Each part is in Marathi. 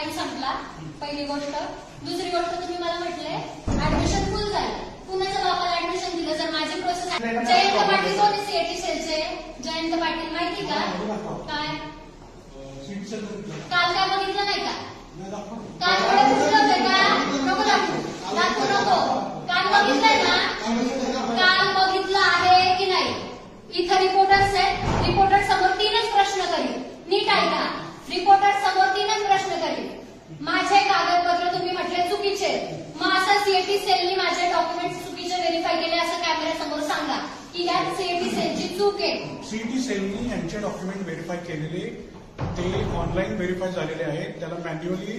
टाइम संपला पहिली गोष्ट. दुसरी गोष्ट तुम्ही मला म्हटले ऍडमिशन फुल झालं. कुणाच्या बापाला ऍडमिशन दिलं जर माझी प्रोसेस जयंत पाटील कोण सीएटी सेलचे? जयंत पाटील माहिती का? काय? काल काय बघितलं नाही का? काल पुस्तक आहे का? नको दाखवू दाखवू नको. काल बघितलंय ना? काल बघितलं आहे की नाही? इथं रिपोर्टर्स आहेत. रिपोर्टर समोर तीनच प्रश्न करील नीट ऐका. रिपोर्टर समोर तीनच प्रश्न करील. माझे कागदपत्र तुम्ही म्हटले चुकीचे. मग असं सीएटी सेलनी माझे डॉक्युमेंट चुकीचे व्हेरीफाय केले असं कॅमेऱ्यासमोर सांगा. की यात सीएटी सेलची चूक आहे. सीएटी सेलनी यांचे डॉक्युमेंट व्हेरीफाय केलेले ते ऑनलाईन व्हेरीफाय झालेले आहेत. त्याला मॅन्युअली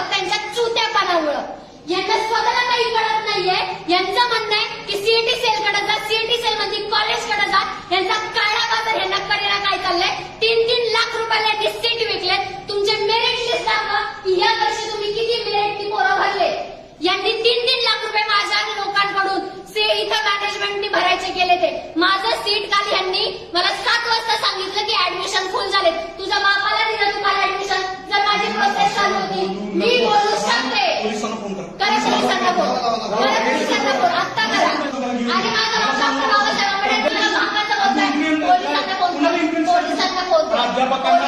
किरड्यावरती पडला चुत्यापणामुळं. यांना स्वतःला काही कळत नाहीये. यांचं म्हणणं आहे की सीएटी सेलकडे जा. सीएटी सेल म्हणजे कॉलेजकडे जा. यांचा काळा बाजार यांना कडेला काय चाललंय? तीन तीन लाख रुपयाला यांनी सीट विकलेत. तुमचे मेरिट लिस्ट दाखवा की या वर्षी तुम्ही किती मेरिट ती पोरं भरले? यांनी तीन तीन रुपये माझ्या लोकांकडून से इथं मॅनेजमेंटनी भरायचे केले ते. माझं सीट काल यांनी मला सात वाजता सांगितलं की ऍडमिशन फुल झाले तुझ्या बापाला दिलं तुम्हाला ऍडमिशन जर माझी प्रोसेस चालू होती मी बोलू शकते. करा. पोलिसांना फोन करा पोलिसांना फोन आत्ता करा. आणि माझा बाप डॉक्टर बाबासाहेब आंबेडकर तुला बापाचा बोलताय. पोलिसांना फोन कर. पोलिसांना फोन कर. प्राध्यापकांना?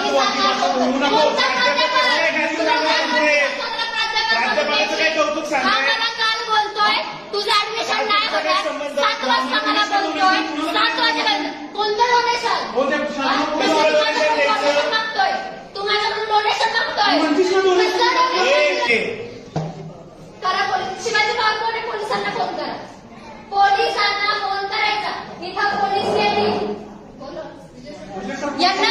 प्राध्यापकाचं काय कौतुक सांगते? हा मला काल बोलतोय तुझं ऍडमिशन नाही होणार. सात वाजता मला बोलतोय. सात वाजेपर्यंत कोणतं डोनेशन मागतोय? तू माझ्याकडून डोनेशन मागतोय. करा पोलीस. शिवाजी पोलिसांना फोन करा. पोलिसांना फोन करायचा. इथं पोलीस यांना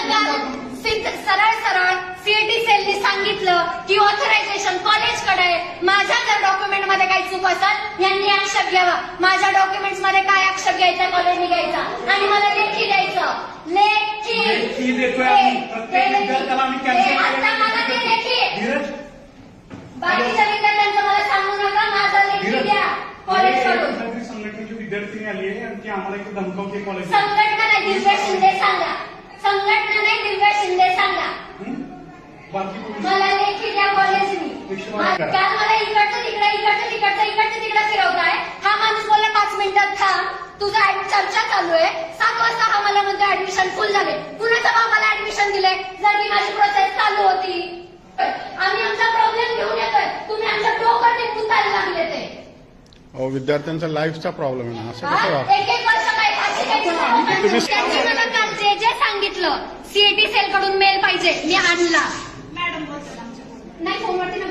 सरळ सरळ सीएटी सेलनी सांगितलं की ऑथरायझेशन कॉलेजकडे आहे. माझ्या जर डॉक्युमेंटमध्ये काही चूक असेल यांनी आक्षेप घ्यावा. माझ्या डॉक्युमेंट्समध्ये काय आक्षेप घ्यायचा कॉलेजने घ्यायचा? आणि मला लेखी द्यायचं. लेखी. लेखी देतोय आम्ही. प्रत्येक ते- विद्यार्थ्याला आम्ही ते cancel आता मला ते लेखी. धीरज. बाकीच्या विद्यार्थ्यांचं मला सांगू नका. माझा लेखी द्या. कुठल्यातरी संघटनेची विद्यार्थिनी आली आहे आणि ती आम्हाला इथे धमकावते कॉलेज संघटना नाही दिव्या शिंदे सांगा. संघटना नाही दिव्या शिंदे सांगा. बाकी मला करा. काल मला इकडचं तिकडं इकडचं तिकडचं इकडचं तिकडं फिरवताय. हा माणूस बोलला पाच मिनिटात थांब. तुझा ऍड- चर्चा चालू आहे. सात वाजता हा मला म्हणतो ऍडमिशन फुल झाले. मला ऍडमिशन दिले जर माझी प्रोसेस चालू होती आम्ही आमचा प्रॉब्लेम घेऊन येतोय. तुम्ही आमच्या डोकं टिपून जायला लागले ते. अहो विद्यार्थ्यांचा लाईफचा प्रॉब्लेम आहे ना असं कसं हा? वाटतं एक एक वर्ष काय फाशी घ्यायची त्यांनी मला काल जे जे सांगितलं सीएटी सेल कडून मेल पाहिजे मी आणला. नाही फोनवरती नाही बोलत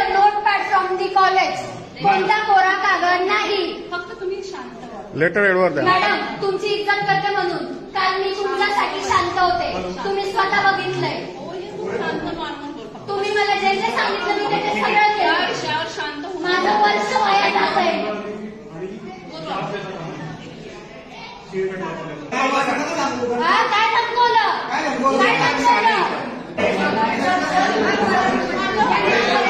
a notepad from the college कोणता कोरा कागद नाही. फक्त तुम्ही शांत व्हा. लेटर एडवर द्या. मॅडम तुमची इज्जत करते म्हणून. काल मी तुमच्यासाठी शांत होते. तुम्ही स्वतः बघितलंय. तुम्ही मला जे जे सांगितलं मी ते ते सगळं केलं. माझं वर्ष वाया जात आहे हा, काय सांगतो काय असतं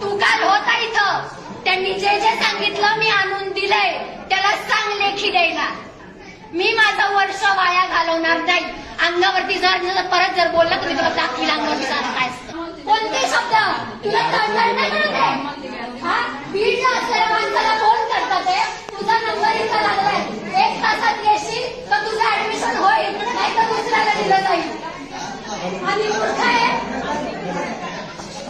तू काल होता इथं? त्यांनी जे जे सांगितलं मी आणून दिलंय त्याला सांग लेखी द्यायला. मी माझं वर्ष वाया घालवणार नाही. अंगावरती जर परत जर बोललं तर मी तुला दाखील अंगावरती सारं काय कोणते शब्द? तुला तळतळ नाही करत हा? बीडला असलेल्या माणसाला फोन करतात आहे तुझा नंबर इथं लागलाय. एक तासात येशील तर तुझं ऍडमिशन होईल. नाही तर दुसऱ्याला दिलं जाईल. आणि मूर्ख आहे.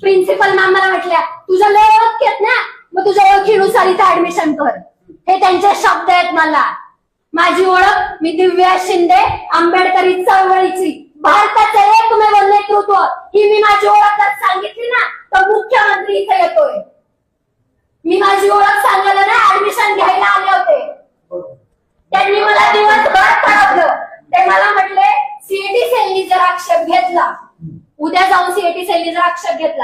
प्रिन्सिपल मॅम मला म्हटल्या तुझं लय ओळख ना? मग तुझ्या ओळखीनुसार इथं ऍडमिशन कर. हे त्यांचे शब्द आहेत मला. माझी ओळख मी दिव्या शिंदे आंबेडकरी चळवळीची भारताचं एकमेव नेतृत्व. ही मी माझी ओळख जर सांगितली ना तर मुख्यमंत्री इथे येतोय. मी माझी ओळख सांगायला ना ऍडमिशन घ्यायला आले होते त्यांनी मला दिवसभर कळवलं ते मला म्हटले सीएटी सेलनी जर आक्षेप घेतला उद्या जाऊन सीएटी सेलनी जर आक्षेप घेतला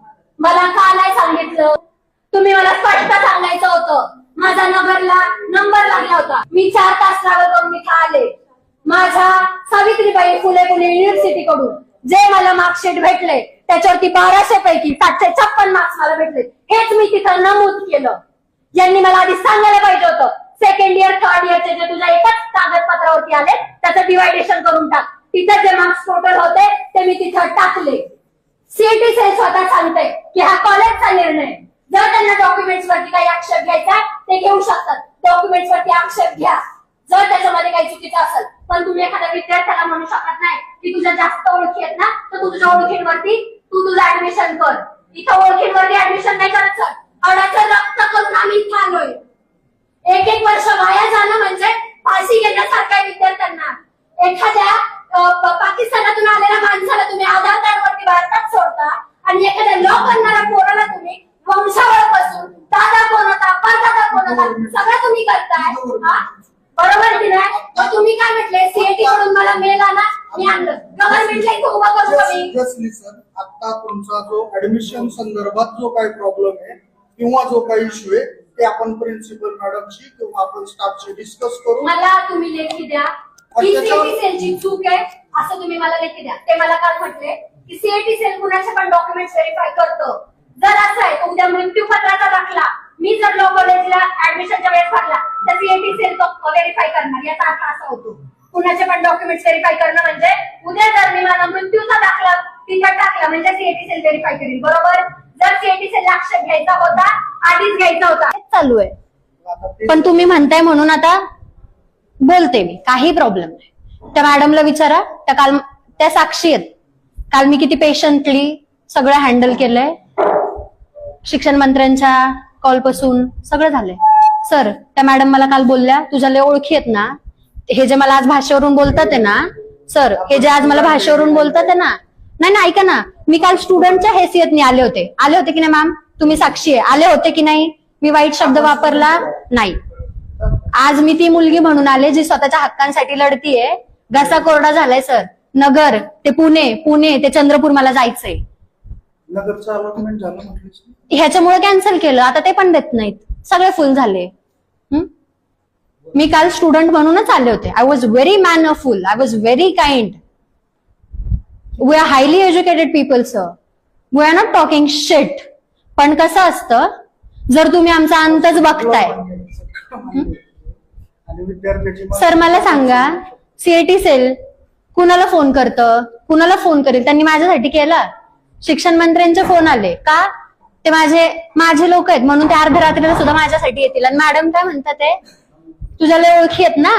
मला का नाही सांगितलं? तुम्ही मला स्पष्ट सांगायचं होतं. माझा नगरला नंबर लागला होता. मी चार तास ट्रॅव्हल करून इथं आले? माझ्या सावित्रीबाई फुले पुणे युनिव्हर्सिटी कडून जे मला मार्कशीट भेटले त्याच्यावरती बाराशे पैकी सातशे छप्पन मार्क्स मला भेटले. हेच मी तिथं नमूद केलं. यांनी मला आधी सांगायला पाहिजे होतं सेकंड इयर थर्ड इयरचे जे तुझ्या एकाच कागदपत्रावरती आले त्याचं डिवायडेशन करून टाक. तिथं जे मार्क्स टोटल होते ते मी तिथं टाकले. सीएटी सेल स्वतः सांगते की हा कॉलेजचा निर्णय जर त्यांना डॉक्युमेंट्स वरती काही आक्षेप घ्यायचा ते घेऊ शकतात. डॉक्युमेंट्स वरती आक्षेप घ्या. जर त्याच्यामध्ये काही चुकीचं असेल पण तुम्ही एखाद्या विद्यार्थ्याला म्हणू शकत नाही की तुझ्या जास्त ओळखी आहेत ना तर तू तुझ्या ओळखींवरती तू तुझं ऍडमिशन कर. इथं ओळखींवरती ऍडमिशन नाही करायचं अडाचं रक्त करून आम्ही इथं आलोय. एक एक वर्ष वाया जाणं म्हणजे फाशी घेण्यासारख्या विद्यार्थ्यांना. एखाद्या पाकिस्तानातून आलेल्या माणसाला तुम्ही आधार कार्ड वरती भारतात सोडता आणि एखाद्या लॉ करणाऱ्या पोराला तुम्ही वंशावळपासून दादा कोण होता परदादा कोण होता सगळं तुम्ही करताय? बरोबर की नाही? मग तुम्ही काय म्हटले? सीएटी कडून मला मेल आला मी आणलं. गव्हर्नमेंटला इथं उभं करू सर आता तुमचा जो ऍडमिशन संदर्भात जो काही प्रॉब्लेम आहे किंवा जो काही इश्यू आहे ते आपण प्रिन्सिपल मॅडमशी किंवा आपण स्टाफशी डिस्कस करू. मला तुम्ही लेखी द्या. ही सीएटी सेलची चूक आहे असं तुम्ही मला लेखी द्या. ते मला काल म्हटले की सीएटी सेल कुणाचे पण डॉक्युमेंट व्हेरीफाय करतो. जर असं आहे उद्या मृत्यूपत्राचा दाखला. मी जर लॉ कॉलेजला ऍडमिशनच्या वेळेस भरला तर सीएटी सेल तो व्हेरीफाय करणार. याचा अर्थ असा होतो. कुणाचे पण डॉक्युमेंट व्हेरीफाय करणं म्हणजे उद्या जर मी माझा मृत्यूचा दाखला तिथं टाकला म्हणजे सीएटी सेल व्हेरीफाय करेल. बरोबर? जर सीएटी सेल आक्षेप घ्यायचा होता आधीच घ्यायचा होता. चालू आहे. पण तुम्ही म्हणताय म्हणून आता बोलते मी काही प्रॉब्लेम नाही. त्या मॅडमला विचारा त्या काल त्या साक्षी आहेत. काल मी किती पेशंटली सगळं हँडल केलंय. शिक्षण मंत्र्यांच्या कॉलपासून सगळं झालंय. सर त्या मॅडम मला काल बोलल्या तुझ्या लय ओळखी आहेत ना. हे जे मला आज भाषेवरून बोलतात आहे ना सर हे जे आज मला भाषेवरून बोलतात आहे ना नाही ना ऐका ना. मी काल स्टुडंटच्या हैसियतने आले होते. आले होते की नाही मॅम तुम्ही साक्षी आहे. आले होते की नाही? मी वाईट शब्द वापरला? नाही. आज मी ती मुलगी म्हणून आले जी स्वतःच्या हक्कांसाठी लढतीये. घसा कोरडा झालाय सर. नगर ते पुणे पुणे ते चंद्रपूर मला जायचंय. नगरचं अलॉटमेंट झालं म्हटलीस ह्याच्यामुळे कॅन्सल केलं. आता ते पण देत नाहीत. सगळे फुल झाले. हं? मी काल स्टुडंट म्हणूनच आले होते. I was very mannerful I was very kind we are highly educated people sir we are not talking shit पण कसं असतं? जर तुम्ही आमचा अंतच बघताय. आणि विद्यार्थ्याची सर मला सांगा सीएटी सेल कुणाला फोन करतं? कुणाला फोन करेल? त्यांनी माझ्यासाठी केला? शिक्षण मंत्र्यांचे फोन आले. का? ते माझे माझे लोक आहेत म्हणून ते अर्ध्या रात्रीला सुद्धा माझ्यासाठी येतील. आणि मॅडम काय म्हणतात ते? तुझ्या लय ओळखी आहेत ना?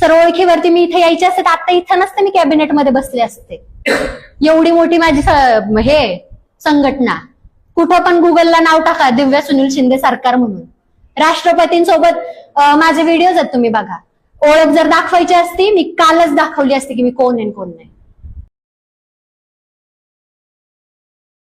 सर ओळखीवरती मी इथे यायचे असते आता इथं नसते मी कॅबिनेटमध्ये बसले असते. एवढी मोठी माझी हे संघटना. कुठं पण गुगलला नाव टाका दिव्या सुनील शिंदे सरकार म्हणून. राष्ट्रपतींसोबत माझे व्हिडिओज आहेत तुम्ही बघा. ओळख जर दाखवायची असती मी कालच दाखवली असती की मी कोण आहे आणि कोण नाही.